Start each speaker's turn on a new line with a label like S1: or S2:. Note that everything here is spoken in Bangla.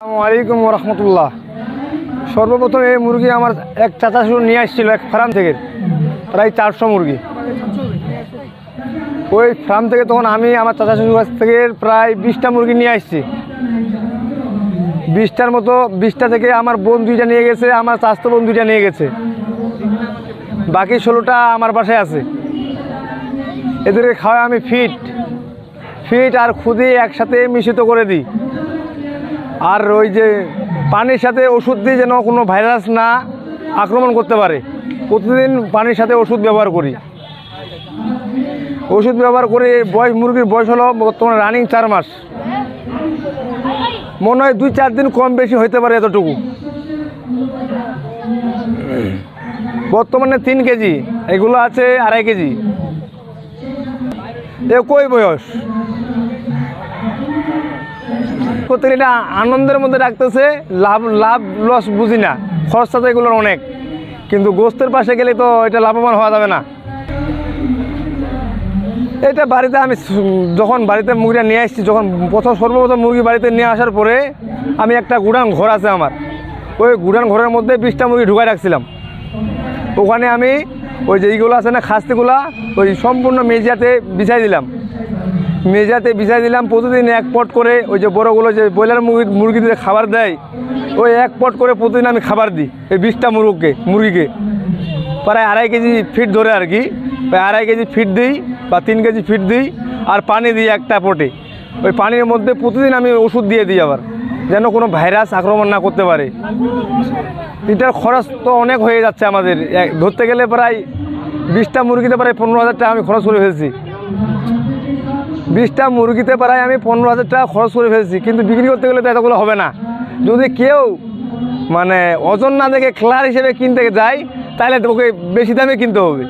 S1: আসসালামু আলাইকুম রহমতুল্লাহ সর্বপ্রথম এই মুরগি আমার এক চাচা শুরু নিয়ে আসছিল এক ফার্ম থেকে, প্রায় চারশো মুরগি। ওই ফার্ম থেকে তখন আমি আমার চাচা শ্বশুর কাছ থেকে প্রায় বিশটা মুরগি নিয়ে আসছি। বিশটার মতো, বিশটা থেকে আমার বোন দুইটা নিয়ে গেছে, আমার চাস্তো বোন দুইটা নিয়ে গেছে। বাকি ষোলোটা আমার বাসায় আছে। এদেরকে খাওয়া আমি ফিট। ফিট আর খুদি একসাথে মিশ্রিত করে দিই। আর ওই যে পানির সাথে ওষুধ দিয়ে যেন কোনো ভাইরাস না আক্রমণ করতে পারে। প্রতিদিন পানির সাথে ওষুধ ব্যবহার করি। ওষুধ ব্যবহার করে বয়স, মুরগির বয়স হলো বর্তমানে রানিং চার মাস। মনে হয় দুই চার দিন কম বেশি হইতে পারে এতটুকু। বর্তমানে তিন কেজি। এগুলো আছে আড়াই কেজি। একই বয়স। প্রত্যেকটা আনন্দের মধ্যে রাখতেছে, লাভ লাভ লস বুঝি না। খরচা তো এগুলোর অনেক। কিন্তু গোস্তের পাশে গেলে তো এটা লাভবান হওয়া যাবে না। এটা বাড়িতে আমি যখন বাড়িতে মুরগিটা নিয়ে আসছি, যখন প্রথম সর্বপ্রথম মুরগি বাড়িতে নিয়ে আসার পরে আমি একটা গুড়ান ঘর আছে আমার। ওই গুড়ান ঘরের মধ্যে বিশটা মুরগি ঢুকাই রাখছিলাম। ওখানে আমি ওই যে এইগুলো আছে না খাস্তিগুলা ওই সম্পূর্ণ মেজিয়াতে বিছাই দিলাম। মেজাতে বিছাই দিলাম, প্রতিদিন এক পট করে ওই যে বড়গুলো যে ব্রয়লার মুরগি মুরগিদের খাবার দেয়, ওই এক পট করে প্রতিদিন আমি খাবার দিই, এই বিশটা মুরগকে, মুরগিকে। প্রায় আড়াই কেজি ফিট ধরে আর কি, প্রায় আড়াই কেজি ফিট দিই বা তিন কেজি ফিট দিই, আর পানি দিই একটা পটে। ওই পানির মধ্যে প্রতিদিন আমি ওষুধ দিয়ে দিই আবার, যেন কোনো ভাইরাস আক্রমণ না করতে পারে। এটার খরচ তো অনেক হয়ে যাচ্ছে আমাদের ধরতে গেলে প্রায় বিশটা মুরগিতে প্রায় পনেরো হাজার টাকা আমি খরচ করে ফেলছি। বিশটা মুরগিতে প্রায় আমি পনেরো হাজার টাকা খরচ করে ফেলছি, কিন্তু বিক্রি করতে গেলে তো এতগুলো হবে না। যদি কেউ মানে ওজন না দেখে খেলার হিসেবে কিনতে যায়, তাহলে তোকে বেশি দামে কিনতে হবে।